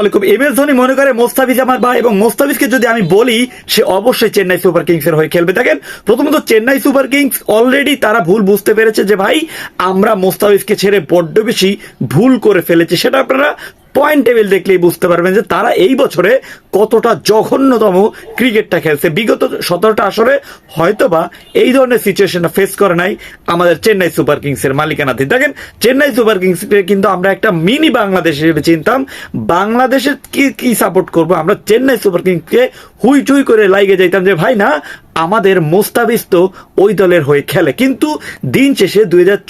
ওয়ালাইকুম M S Dhoni মনে করে মোস্তাফিজ আমার ভাই এবং মোস্তাফিজকে যদি আমি বলি, সে অবশ্যই চেন্নাই সুপার কিংস এর হয়ে খেলবে। দেখেন, প্রথমত চেন্নাই সুপার কিংস অলরেডি তারা ভুল বুঝতে পেরেছে যে ভাই, আমরা মোস্তাফিজকে ছেড়ে বড্ড বেশি ভুল করে ফেলেছি। সেটা আপনারা পয়েন্ট টেবিল দেখলেই বুঝতে পারবেন যে তারা এই বছরে কতটা জঘন্যতম ক্রিকেটটা খেলছে। বিগত সতেরোটা আসরে হয়তোবা এই ধরনের সিচুয়েশনটা ফেস করে নাই আমাদের চেন্নাই সুপার কিংসের মালিকানাধীন। দেখেন, চেন্নাই সুপার কিংসকে কিন্তু আমরা একটা মিনি বাংলাদেশ হিসেবে চিনতাম। বাংলাদেশের কি কি সাপোর্ট করব? আমরা চেন্নাই সুপার কিংসকে হুইচুই করে লাইগে যাইতাম যে, ভাই না, আমাদের মোস্তাবিজ তো ওই দলের হয়ে খেলে। কিন্তু দিন শেষে দুই হাজার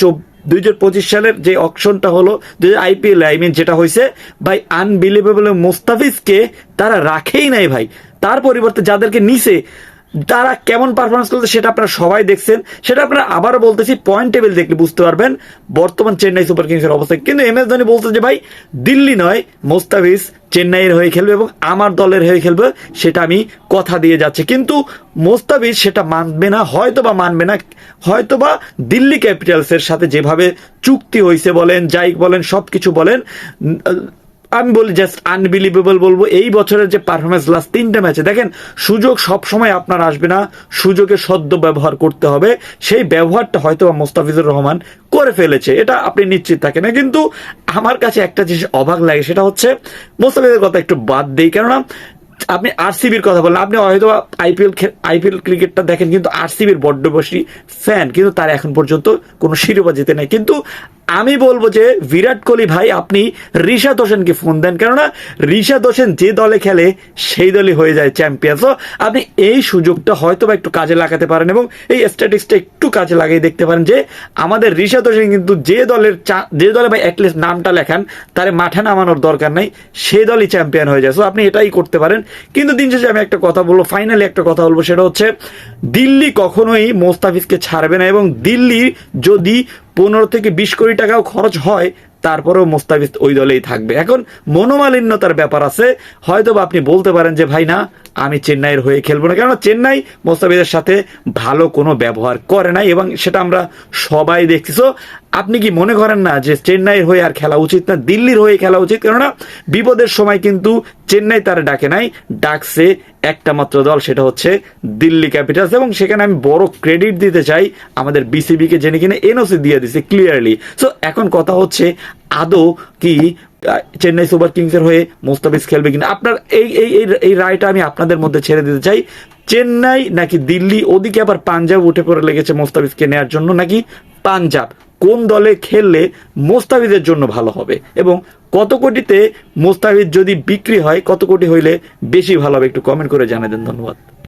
দুই হাজার পঁচিশ সালের যে অকশনটা হলো, যে আইপিএল আই মিন যেটা হয়েছে, ভাই আনবিলিভেবল মোস্তাফিজকে তারা রাখেই নাই ভাই। তার পরিবর্তে যাদেরকে নিছে, তারা কেমন পারফরমেন্স করছে সেটা আপনারা সবাই দেখছেন। সেটা আপনারা আবারও বলতেছি পয়েন্ট টেবিল দেখলে বুঝতে পারবেন। বর্তমান চেন্নাই সুপার কিংসের অবস্থা। কিন্তু এম এস ধোনি বলছে যে, ভাই, দিল্লি নয়, মোস্তাফিজ চেন্নাইয়ের হয়ে খেলবে এবং আমার দলের হয়ে খেলবে, সেটা আমি কথা দিয়ে যাচ্ছি। কিন্তু মোস্তাবিজ সেটা মানবে না হয়তো বা মানবে না হয়তো বা দিল্লি ক্যাপিটালসের সাথে যেভাবে চুক্তি হয়েছে বলেন, যাই বলেন সব কিছু বলেন আমি বলি জাস্ট আনবিলিভেবল বলব, এই বছরের যে পারফরমেন্স লাস্ট তিনটে ম্যাচে দেখেন, সুযোগ সব সময় আপনার আসবে না সুযোগের সদ্য ব্যবহার করতে হবে, সেই ব্যবহারটা হয়তো মোস্তাফিজুর রহমান করে ফেলেছে, এটা আপনি নিশ্চিত থাকেন। কিন্তু আমার কাছে একটা জিনিস অবাক লাগে, সেটা হচ্ছে, মোস্তাফিজের কথা একটু বাদ দিই, কেননা আপনি আরসিবির কথা বললেন, আপনি হয়তো আইপিএল আইপিএল ক্রিকেটটা দেখেন, কিন্তু আরসিবির বড্ড বেশি ফ্যান কিন্তু তার এখন পর্যন্ত কোনো শিরোপা জিতে নেই। কিন্তু আমি বলব যে বিরাট কোহলি ভাই, আপনি ঋষাদ হোসেনকে ফোন দেন। কেননা ঋষাদ হোসেন যে দলে খেলে, সেই দলই হয়ে যায় চ্যাম্পিয়ন তো আপনি এই সুযোগটা হয়তো বা একটু কাজে লাগাতে পারেন এবং এই স্ট্যাটিক্সটা একটু কাজে লাগিয়ে দেখতে পারেন যে আমাদের ঋষাদ হোসেন কিন্তু যে দলের যে দলে ভাই অ্যাটলিস্ট নামটা লেখান, তারে মাঠে নামানোর দরকার নাই সেই দলই চ্যাম্পিয়ন হয়ে যায়। সো আপনি এটাই করতে পারেন। কিন্তু দিন শেষে আমি একটা কথা বলব ফাইনালি একটা কথা বলব, সেটা হচ্ছে দিল্লি কখনোই মোস্তাফিজকে ছাড়বে না এবং দিল্লি যদি পনেরো থেকে বিশ কোটি টাকাও খরচ হয়, তারপরেও মোস্তাফিজ ওই দলেই থাকবে। এখন মনোমালিন্যতার ব্যাপার আছে। হয়তো আপনি বলতে পারেন যে, ভাই না, আমি চেন্নাইয়ের হয়ে খেলব না। কেননা চেন্নাই মোস্তাফিজের সাথে ভালো কোনো ব্যবহার করে নাই এবং সেটা আমরা সবাই দেখছি। আপনি কি মনে করেন না যে চেন্নাইয়ের হয়ে আর খেলা উচিত না? দিল্লির হয়ে খেলা উচিত, কেননা বিপদের সময় কিন্তু চেন্নাই তারা ডাকে নাই। ডাকছে একটা মাত্র দল, সেটা হচ্ছে দিল্লি ক্যাপিটালস। এবং সেখানে আমি বড় ক্রেডিট দিতে চাই আমাদের বিসিবিকে জেনে কিনে এনওসি দিয়ে দিছে ক্লিয়ারলি সো এখন কথা হচ্ছে, আদৌ কি চেন্নাই সুপার কিংসের হয়ে মোস্তাফিজ খেলবে কিনা? আপনার এই এই, এই- রায়টা আমি আপনাদের মধ্যে ছেড়ে দিতে চাই। চেন্নাই নাকি দিল্লি? ওদিকে আবার পাঞ্জাব উঠে পড়ে লেগেছে মোস্তাফিজকে নেওয়ার জন্য, নাকি পাঞ্জাব? কোন দলে খেললে মোস্তাফিজের জন্য ভালো হবে এবং কত কোটিতে মোস্তাফিজ যদি বিক্রি হয়, কত কোটি হইলে বেশি ভালো হবে একটু কমেন্ট করে জানাবেন দেন, ধন্যবাদ।